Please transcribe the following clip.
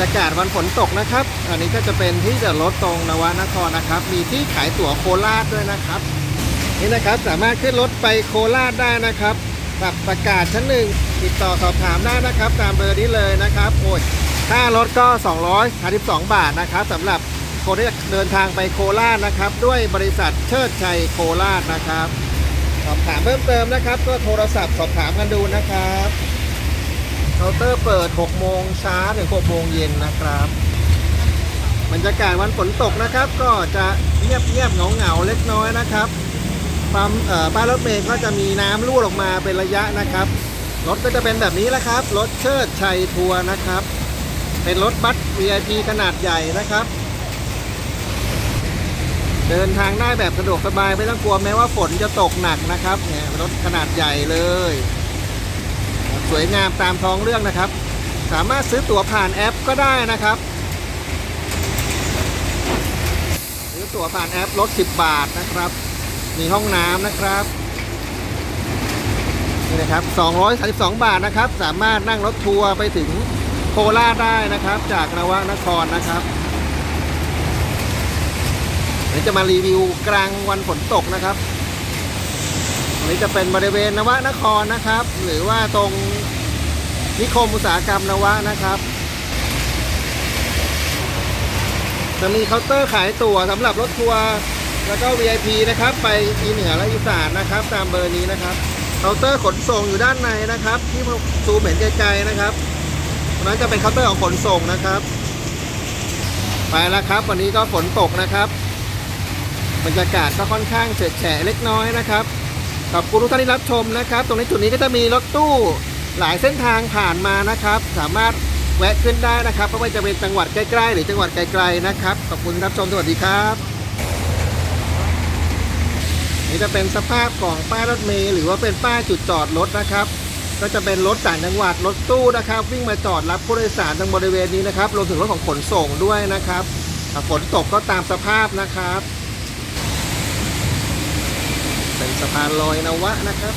รยากาศวันฝนตกนะครับ อันนี้ก็จะเป็นที่จอดรถตรงนวนครนะครับ มีที่ขายตั๋วโคราชด้วยนะครับ นี่นะครับสามารถขึ้นรถไปโคราชได้นะครับแบบประกาศชั้นหนึ่งติดต่อสอบถามได้นะครับ ตามเบอร์นี้เลยนะครับโอ้ยค่ารถก็232บาทนะครับสำหรับคนที่จะเดินทางไปโคราชนะครับ ด้วยบริษัทเชิดชัยโคราชนะครับ สอบถามเพิ่มเติมนะครับ ก็โทรศัพท์สอบถามกันดูนะครับ เคาน์เตอร์เปิด 6 โมงเช้าถึง 6 โมงเย็นนะครับบรรยากาศวันฝนตกนะครับ ก็จะเงียบเงียบเงาเงาๆเล็กน้อยนะครับปั๊มป้ายรถเมล์ก็จะมีน้ำรั่วออกมาเป็นระยะนะครับ รถก็จะเป็นแบบนี้แหละครับรถเชิดชัยทัวร์นะครับ เป็นรถบัส VIP ขนาดใหญ่นะครับ เดินทางได้แบบสะดวกสบายไม่ต้องกลัวแม้ว่าฝนจะตกหนักนะครับเนี่ยรถขนาดใหญ่เลย สวยงามตามท้องเรื่องนะครับ สามารถซื้อตั๋วผ่านแอปก็ได้นะครับ ซื้อตั๋วผ่านแอปลด 10 บาทนะครับ มีห้องน้ำนะครับนี่นะครับ232 บาทนะครับ สามารถนั่งรถทัวร์ไปถึงโคราชได้นะครับ จากนวนครนะครับเดี๋ยวจะมารีวิวกลางวันฝนตกนะครับ นนี้จะเป็นบริเวณนวนครนะครับ หรือว่าตรงนิคมอุตสาหกรรมนวะนะครับ จะมีเคาน์เตอร์ขายตั๋วสำหรับรถทัวร์แล้วก็ VIP นะครับ ไปอีเหนือและอีสานนะครับ ตามเบอร์นี้นะครับเคาน์เตอร์ขนส่งอยู่ด้านในนะครับ ที่ซูมเห็นไกลๆนะครับตรงนั้นจะเป็นเคาน์เตอร์ของขนส่งนะครับไปแล้วครับ วันนี้ก็ฝนตกนะครับบรรยากาศก็ค่อนข้างเฉดแฉะเล็กน้อยนะครับ ขอบคุณทุกท่านที่รับชมนะครับ ตรงนี้จุดนี้ก็จะมีรถตู้หลายเส้นทางผ่านมานะครับ สามารถแวะขึ้นได้นะครับเพราะว่าจะเป็นจังหวัดใกล้ๆ หรือจังหวัดไกลๆนะครับ ขอบคุณที่รับชมสวัสดีครับ นี่จะเป็นสภาพของป้ายรถเมล์หรือว่าเป็นป้ายจุดจอดรถนะครับ ก็จะเป็นรถต่างจังหวัดรถตู้นะครับ วิ่งมาจอดรับผู้โดยสารตรงบริเวณนี้นะครับรวมถึงรถของขนส่งด้วยนะครับฝนตกก็ตามสภาพนะครับ เป็นสะพานลอยนวะนะครับ